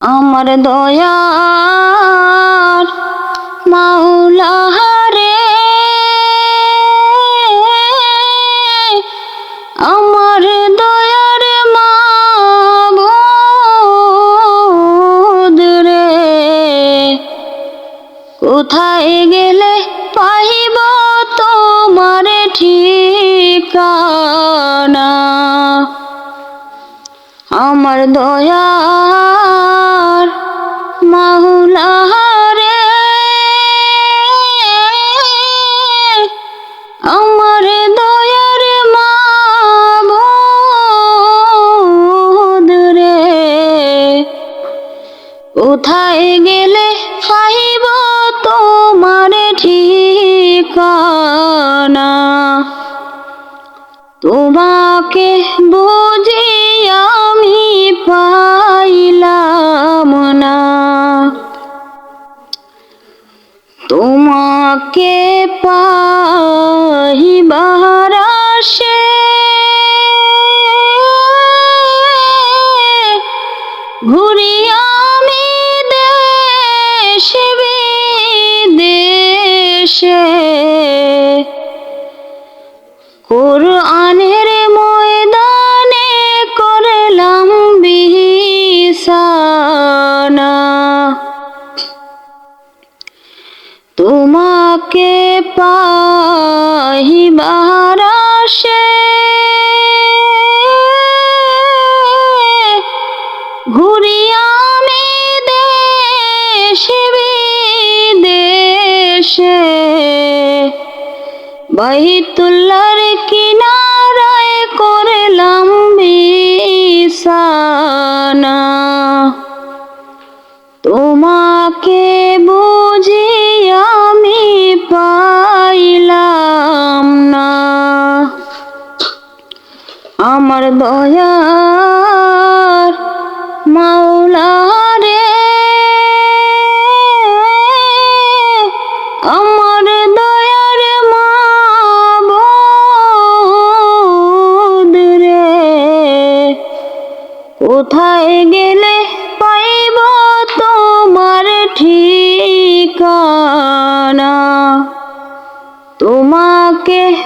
আমার দয়ার মাওলা রে আমার দয়ার মাবুদ রে। কোথায় আমার দয়ার মাহুলা রে আমার দয়ার মাবুদ রে। কোথায় গেলে পাইব তোমার ঠিকানা? তোমাকে বুঝি তোমাকে পাহি আসে ঘুরি আমি দেশে বিদেশে। কোরআনের তোমাকে পাহিবার আসে ঘুরি আমি দেশে বিদেশে। বাইতুল্লার আমার দয়ার মাওলা রে। আমার দয়ার মা রে। কোথায় গেলে পাইব তোমার ঠিকানা? তোমাকে